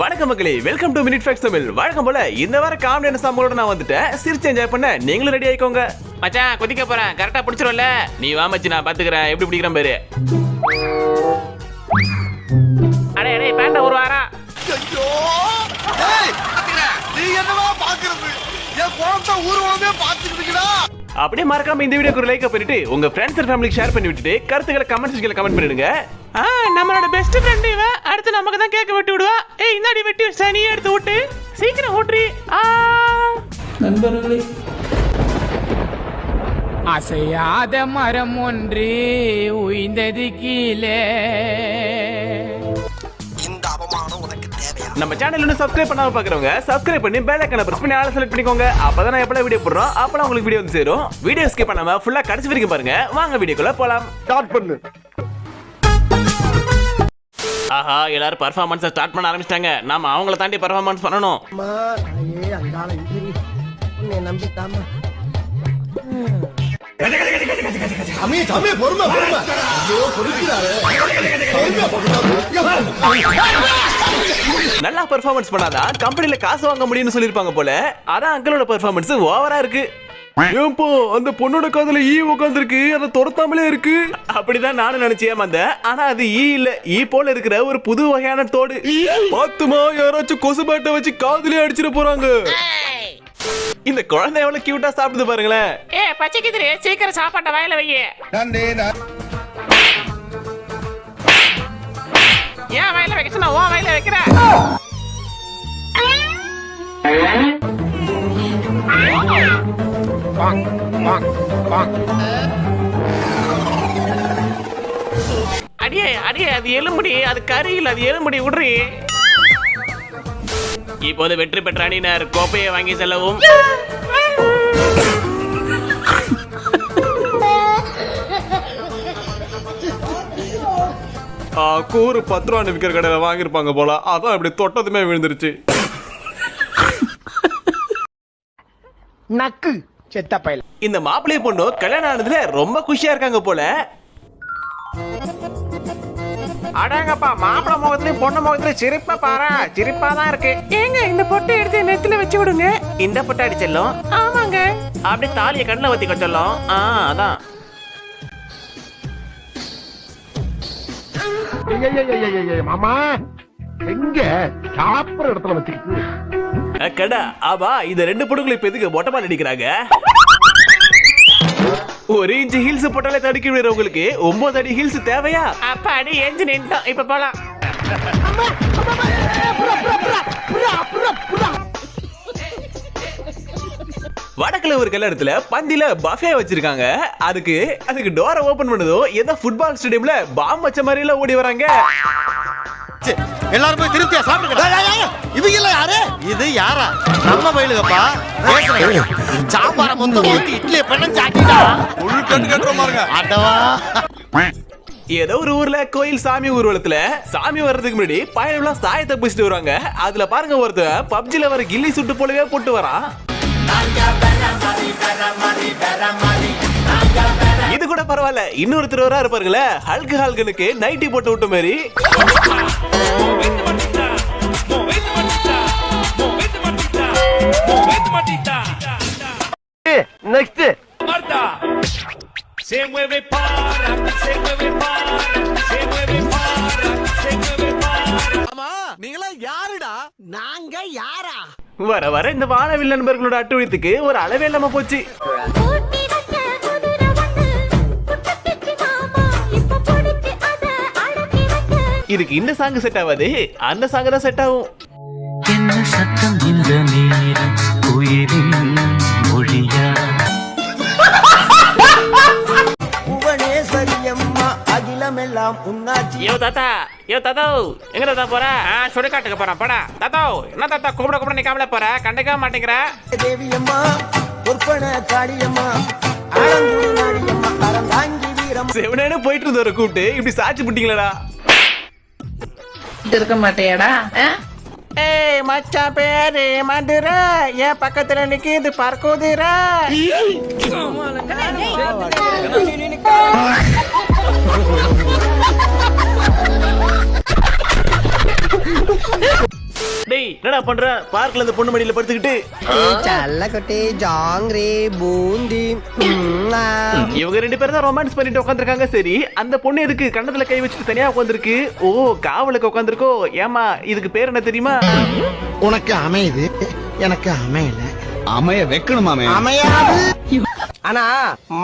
வணக்கம் மக்களே welcome to minute facts Tamil. வழக்கம் போல இந்த வார காமெடியான சம்பளோட நான் வந்துட்டேன். சிரிச்சு என்ஜாய் பண்ண நீங்களும் ரெடி ஆயிக்கோங்க. மச்சான் குதிக்க போறேன். கரெக்டா பிடிச்சிரும்ல? நீ வா மச்சி நான் பாத்துக்கிறேன். எப்படி பிடிக்கிறேன் பாரு. அடே அடே பேண்ட ஒரு வாரம் நீ என்னவா பாக்குறது? என் குழந்தை ஊர்வலமே பாத்துக்கிட்டீங்களா அப்படியே மறக்காம இந்த வீடியோக்கு ஒரு லைக் பண்ணிட்டு உங்க ஃப்ரெண்ட்ஸ் அண்ட் ஃபேமிலிக்கு ஷேர் பண்ணி விட்டுட்டு கருத்துக்களை கமெண்ட் செக்ஷன்ல கமெண்ட் பண்ணிடுங்க. ஆ நம்மளோட பெஸ்ட் ஃப்ரெண்ட் இவ. அடுத்து நமக்கு தான் கேக்க வெட்டி விடுவா. ஏய் இந்தாடி வெட்டி சனியே எடுத்து விட்டு சீக்கிரம் ஓட்ரி ஆ. நண்பர்களே. அசையாத மரம் ஒன்று உய்ந்தது கீழே. நம்ம சேனல் இன்னும் சப்ஸ்கிரைப் பண்ணாம பாக்குறவங்க சப்ஸ்கிரைப் பண்ணி பெல் ஐக்கனை பிரஸ் பண்ணி ஆள செலக்ட் பண்ணிக்கோங்க. அப்பதான் நான் எப்பலாம் வீடியோ போடுறோம் அப்பலாம் உங்களுக்கு வீடியோ வந்து சேரும். வீடியோ ஸ்கிப் பண்ணாம ஃபுல்லா கடைசி வரைக்கும் பாருங்க. வாங்க வீடியோக்குள்ள போலாம். ஸ்டார்ட் பண்ணு. ஆஹா எல்லாரும் பர்ஃபார்மன்ஸ் ஸ்டார்ட் பண்ண ஆரம்பிச்சிட்டாங்க. நாம அவங்கள தாண்டி பர்ஃபார்மன்ஸ் பண்ணணும். அம்மா சாமி சாமி பொறுமை பொறுமை. ஐயோ பொறுக்கிறாரு நல்லா பெர்ஃபார்மன்ஸ் பண்ணாதான் கம்பெனில காசு வாங்க முடியும்னு சொல்லிருப்பாங்க போல. அதான் அங்கிளோட பெர்ஃபார்மன்ஸ் ஓவரா இருக்கு. ஏன்போ அந்த பொண்ணோட காதுல ஈ உட்காந்துருக்கு அதை துரத்தாமலே இருக்கு? அப்படிதான் நானும் நினைச்சேன் ஏமாந்தேன் ஆனா அது ஈ இல்ல ஈ போல இருக்கிற ஒரு புது வகையான தோடு. பாத்துமா யாராச்சும் கொசு பேட்டை வச்சு காதுலயே அடிச்சிட போறாங்க. இந்த குழந்தை எவ்வளவு கியூட்டா சாப்பிடுது பாருங்களேன். ஏ பச்சைக்குதிரி சீக்கிரம் சாப்பாட்டை வாயில வையே ஏன் வாயில வைக்க சொன்னா? உன் வாயில வைக்கிற. அடியே அடியே அது எலும்புடி. அது கறி இல்ல அது எலும்புடி. விடுறி. இப்போது வெற்றி பெற்ற அணியினர் கோப்பையை வாங்கி செல்லவும். கூறு பத்து ரூபா விற்கிற கடையில் வாங்கியிருப்பாங்க போல. அதான் இப்படி தொட்டதுமே விழுந்துருச்சு. நக்கு செத்த பயல். இந்த மாப்பிள்ளை பொண்ணு கல்யாணம் ஆனதுல ரொம்ப குஷியா இருக்காங்க போல. அடங்கப்பா மாப்பிள முகத்துலயும் பொண்ணு முகத்துலயும் சிரிப்பா பாரு. சிரிப்பா தான் இருக்கு. ஏங்க இந்த பொட்டை எடுத்து நெத்தில வச்சு விடுங்க. இந்த பொட்டாடி செல்லும். ஆமாங்க. அப்படியே தாலியை கண்ணில் ஊத்தி சொல்லும். ஆ அதான். மாமா. எங்க? சாப்பிடுற இடத்துல வச்சுக்கிட்டு. கடா ஆமா இந்த ரெண்டு பொண்ணுங்களை இப்ப எதுக்கு மொட்டை மாடி அடிக்கிறாங்க ஒரு இன்ச்சு ஹீல்ஸ் போட்டாலே தடுக்கி விடுறவங்களுக்கு ஒன்பது அடி ஹீல்ஸ் தேவையா? அப்பா அடி எஞ்சி நின்ட்டோம் இப்ப போலாம். வடக்குல ஒரு கல்யாணத்துல பந்தில பஃபே வச்சிருக்காங்க. அதுக்கு அதுக்கு டோரை ஓபன் பண்ணதும் ஏதோ ஃபுட்பால் ஸ்டேடியம்ல பாம் வச்ச மாதிரி எல்லாம் ஓடி வராங்க. எல்லாரும் போய் திருப்தியா சாப்பிடுங்க இவங்க எல்லாம் யாரு? இது யாரா? நம்ம பயிலுகப்பா. சாம்பார மொத்தம் ஊத்தி இட்லி பண்ண சாட்டிடா முழு கட்டு கட்டுற பாருங்க. அடவா. ஏதோ ஒரு ஊர்ல கோயில் சாமி ஊர்வலத்துல சாமி வர்றதுக்கு முன்னாடி பயணம்லாம் சாயத்தை பிடிச்சிட்டு வருவாங்க. அதுல பாருங்க ஒருத்தன் பப்ஜில வர கில்லி சுட்டு போலவே போட்டு வரான். இது கூட பரவாயில்ல. இன்னொருத்தர் வரா இருப்பாருங்களே ஹல்கு ஹல்கனுக்கு நைட்டி போட்டு விட்ட மாதிரி நெக்ஸ்ட் நாங்க யாரா? வர வர இந்த வானவில் நண்பர்களோட அட்டுழித்துக்கு ஒரு அளவே இல்லாம போச்சு. இதுக்கு இந்த சாங் செட் ஆகாது அந்த சாங் தான் செட் ஆகும். என்ன சத்தம் இந்த நேரம்? உயிரின் மொழியா? அகிலமெல்லாம் யோ தாத்தா யோ தாத்தா எங்க தாத்தா போற? சுடுகாட்டுக்கு போறேன் போடா. தாத்தா என்ன தாத்தா கூப்பிட கூப்பிட நிக்காமல போற? கண்டுக்க மாட்டேங்கிற. தேவி அம்மா பொற்பன காளியம்மா ஆலங்குடி நாடியம்மா அறந்தாங்கி வீரம் செவனேன்னு போயிட்டு இருந்தவரை கூப்பிட்டு இப்படி சாட்சி புட்டிங்களடா. இருக்க மாட்டேடா ஏய் மச்சா பேரு மதுரை. என் பக்கத்துல நிக்கிது பறக்குதிரை டேய் என்னடா பண்ற? பார்க்ல இந்த பொண்ணு மடியில படுத்துக்கிட்டு. சல்லக்கட்டி ஜாங்கிரி பூந்தி இவங்க ரெண்டு பேரும் தான் ரொமான்ஸ் பண்ணிட்டு உட்காந்துருக்காங்க சரி அந்த பொண்ணு எதுக்கு? கண்ணத்துல கை வச்சுட்டு தனியா உட்காந்துருக்கு ஓ காவலுக்கு உட்காந்துருக்கோ ஏமா இதுக்கு பேர் என்ன தெரியுமா? உனக்கு அமையுது. எனக்கு அமையல. அமைய வைக்கணுமா அமையாது. ஆனா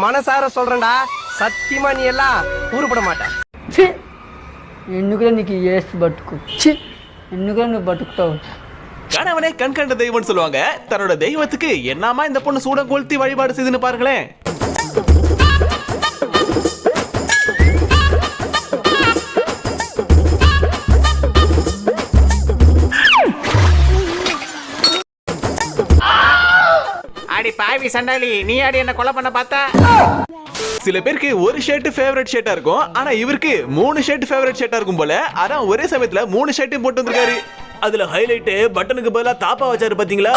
மனசார சொல்றேன்டா. சத்தியமா நீ எல்லாம் ஊறுபட மாட்டா. ఎందుకులే నీకు ఏసు పట్టుకు ఎందుకులే నువ్వు పట్టుకుంటావు கணவனே கண் கண்ட தெய்வம்னு சொல்லுவாங்க. தன்னோட தெய்வத்துக்கு என்னமா இந்த பொண்ணு சூடம் கொளுத்தி வழிபாடு செய்துன்னு பாருங்களேன். அடி பாவி சண்டாளி நீ அடி என்ன கொலை பண்ண பார்த்தா? சில பேருக்கு ஒரு ஷர்ட் ஃபேவரட் ஷர்ட்டா இருக்கும். ஆனா இவருக்கு மூணு ஷர்ட் ஃபேவரட் ஷர்ட்டா இருக்கும் போல. அதான் ஒரே சமயத்துல மூணு ஷர்ட்டையும் போட்டு வந்திருக்காரு. அதுல ஹைலைட் பட்டனுக்கு பதிலா தாப்பா வச்சாரு பாத்தீங்களா?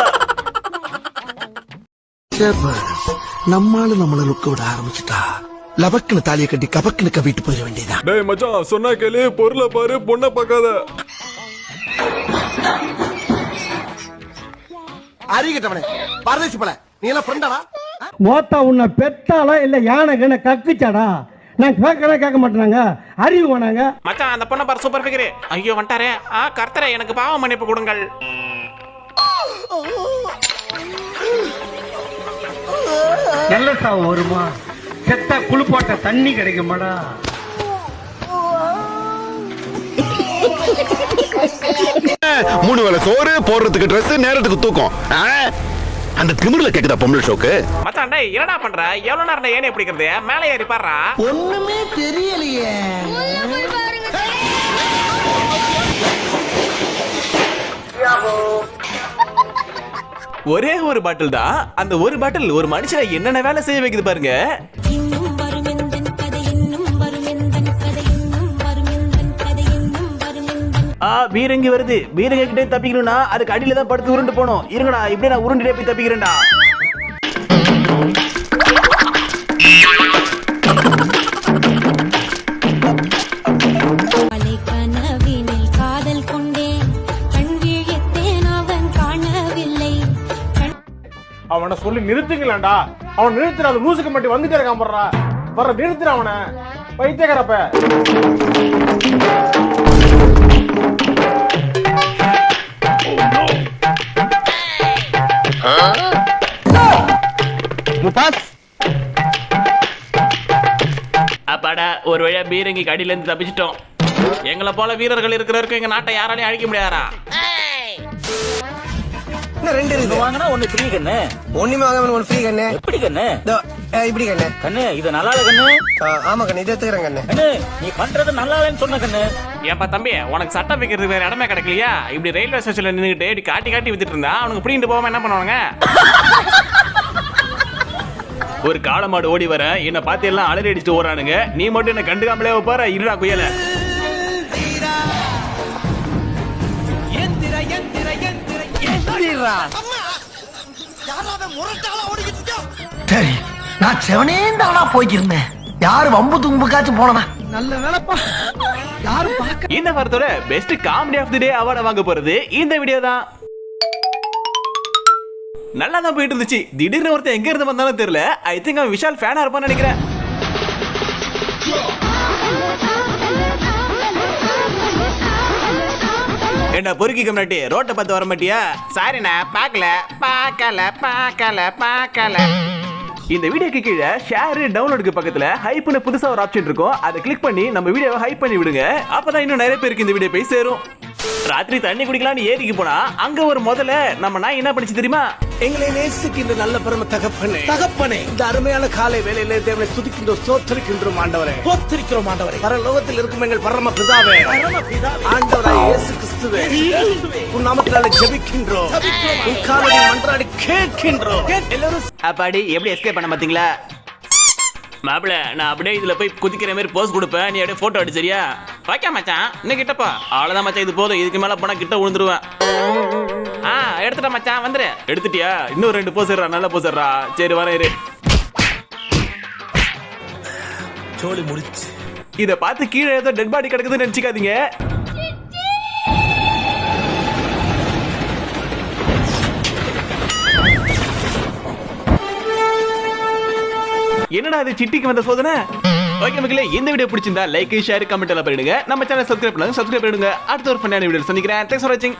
நம்மால நம்மள லுக்க விட ஆரம்பிச்சுட்டா. லபக்குன்னு தாலியை கட்டி கபக்குன்னு கவிட்டு போயிட வேண்டியதான் டேய் மச்சான் சொன்னா கேளு பொருளை பாரு பொண்ணை பார்க்காத. அறிகிட்டவனே பரதேசி பல. நீ எல்லாம் ஃப்ரெண்டாடா மோத்தா உன்னை பெத்தாளா இல்ல யானை கண்ண கக்குச்சாடா? நான் கேட்கறேன் கேட்க மாட்டேனாங்க. அறிவு வேணாங்க. மச்சான் அந்த பொண்ணை பாரு சூப்பர் ஃபிகர் ஐயோ வந்துட்டாரே. ஆ கர்த்தரே எனக்கு பாவ மன்னிப்பு கொடுங்கள். நல்ல சாவு வருமா? செத்தா குளிப்பாட்ட தண்ணி கிடைக்குமாடா? மூணு வேளை சோறு போடுறதுக்கு Dress நேரத்துக்கு தூக்கம். ஆ? அந்த திமிர்ல கேக்குதா பொம்பளை ஷோக்கு? மச்சான் டேய் என்னடா பண்ற? எவ்வளவு நேரம் ஏனே பிடிக்கிறது? மேலே ஏறி பாடுறா ஒண்ணுமே தெரியலையே. ஒரே ஒரு பாட்டில் தான். அந்த ஒரு பாட்டில் ஒரு மனுஷனை என்னென்ன வேலை செய்ய வைக்குது பாருங்க. ஆ பீரங்கி வருது. பீரங்கி கிட்டே தப்பிக்கணும்னா அதுக்கு அடியில தான் படுத்து உருண்டு போகணும். இருங்கடா இப்படியே நான் உருண்டிலே போய் தப்பிக்கிறேன்டா. அவன் காணவில்லை. கண் அவனை சொல்லி நிறுத்துங்களேன்டா. அவன் நிறுத்துற அந்த லூசுக்கு மட்டும் வந்துட்டே இருக்கான் போடுறா வர நிறுத்துற அவனை. பைத்தியக்காரப்ப. அப்பாடா ஒரு வழியா பீரங்கிக்கு அடியில இருந்து தப்பிச்சிட்டோம். எங்களை போல வீரர்கள் இருக்கிற வரைக்கும் எங்க நாட்டை யாராலையும் அழிக்க முடியாதா? ரெண்டு இருக்குது வாங்கினா ஒண்ணு ஃப்ரீ கண்ணு. ஒண்ணுமே வாங்க ஒன்று ஃப்ரீ கண்ணு. எப்படி கண்ணு? இப்படி கண்ணு. கண்ணு இது நல்லா இல்ல கண்ணு ஆமா கண்ணு இதை எடுத்துக்கிறேன் கண்ணு. கண்ணு நீ பண்றது நல்லா இல்லைன்னு சொன்ன கண்ணு. ஏப்பா தம்பி உனக்கு சட்டம் வைக்கிறதுக்கு வேற இடமே கிடைக்கலையா? இப்படி ரயில்வே ஸ்டேஷன்ல நின்னுட்டு இப்படி காட்டி காட்டி வித்துட்டு இருந்தா அவனுக்கு பிடிங்கிட்டு போகாம என்ன பண்ணுவாங்க ஒரு காளமாடு ஓடி வர என்ன பார்த்து எல்லாம் அலறி அடிச்சுட்டு ஓடுறானுங்க. நீ மட்டும் என்ன கண்டுக்காமலே பாரு இருடா குயல. சரி நான் செவனேந்தாளா போய்க்கிருந்தேன். யாரு வம்பு தும்புக்காச்சும் போனனா நல்ல வேலைப்பா. யாரு பார்க்க இந்த வாரத்தோட best comedy of the day அவார்டை வாங்க போறது இந்த வீடியோ தான். நல்லா தான் போயிட்டு இருந்துச்சு திடீர்னு ஒருத்தன் எங்க இருந்து வந்தாலும் தெரியல. ஐ திங்க் அவன் விஷால் ஃபேனா இருப்பான்னு நினைக்கிறேன். என்ன பொறுக்கி கம்னாட்டி ரோட்டை பார்த்து வர மாட்டியா? சாரிண்ணா பார்க்கல. பார்க்கல பார்க்கல பார்க்கல. இந்த வீடியோக்கு கீழே ஷேர் டவுன்லோடுக்கு பக்கத்துல ஹைப்னு புதுசாக ஒரு ஆப்ஷன் இருக்கும். அதை கிளிக் பண்ணி நம்ம வீடியோவை ஹைப் பண்ணி விடுங்க. அப்போ தான் இன்னும் நிறைய பேருக்கு இந்த வீடியோ போய் சேரும். ராத்திரி தண்ணி குடிக்கலாம்னு ஏரிக்கு போனா அங்க ஒரு முதல்ல நம்ம நாய் என்ன பண்ணிச்சு தெரியுமா? எங்களை நேசிக்கின்ற நல்ல பரம தகப்பனே. தகப்பனே. இந்த அருமையான காலை வேலையிலே தேவனை துதிக்கின்றோம் சோத்தரிக்கின்றோம் ஆண்டவரே. சோத்தரிக்கிறோம் ஆண்டவரே. பரலோகத்தில் இருக்கும் எங்கள் பரம பிதாவே. ஆண்டவராய் இயேசு கிறிஸ்துவே உன் நாமத்தினால ஜெபிக்கின்றோம். உன் காலடி மன்றாடி கேட்கின்றோம். எல்லாரும் அப்பாடி எப்படி எஸ்கேப் பண்ண பாத்தீங்களா மாப்பிள நான் அப்படியே இதுல போய் குதிக்கிற மாதிரி போஸ் கொடுப்பேன். நீ அப்படியே போட்டோ அடி சரியா? வைக்க மச்சான் இன்னும் கிட்டப்பா அவ்வளவுதான் மச்சான் இது போதும். இதுக்கு மேல போனா கிட்ட விழுந்துருவேன். ஆ எடுத்துட்டேன் மச்சான் வந்துரு. எடுத்துட்டியா? இன்னும் ரெண்டு போசிடுறா நல்லா போசிடுறா சரி வரேன் இரு. சோழி முடிச்சு. இத பார்த்து கீழே ஏதோ டெட் பாடி கிடக்குதுன்னு நினைச்சுக்காதீங்க. என்னடா இது சிட்டிக்கு வந்த சோதனை? ஓகே மக்களே இந்த வீடியோ பிடிச்சிருந்தா லைக் ஷேர் கமெண்ட் எல்லாம் பண்ணிடுங்க. நம்ம சேனல் சப்ஸ்கிரைப் பண்ணுங்க சப்ஸ்கிரைப் பண்ணிடுங்க. அடுத்த ஒரு ஃபன்னான வீடியோ சந்திக்கிறேன். தேங்க்ஸ் ஃபார் வாட்சிங்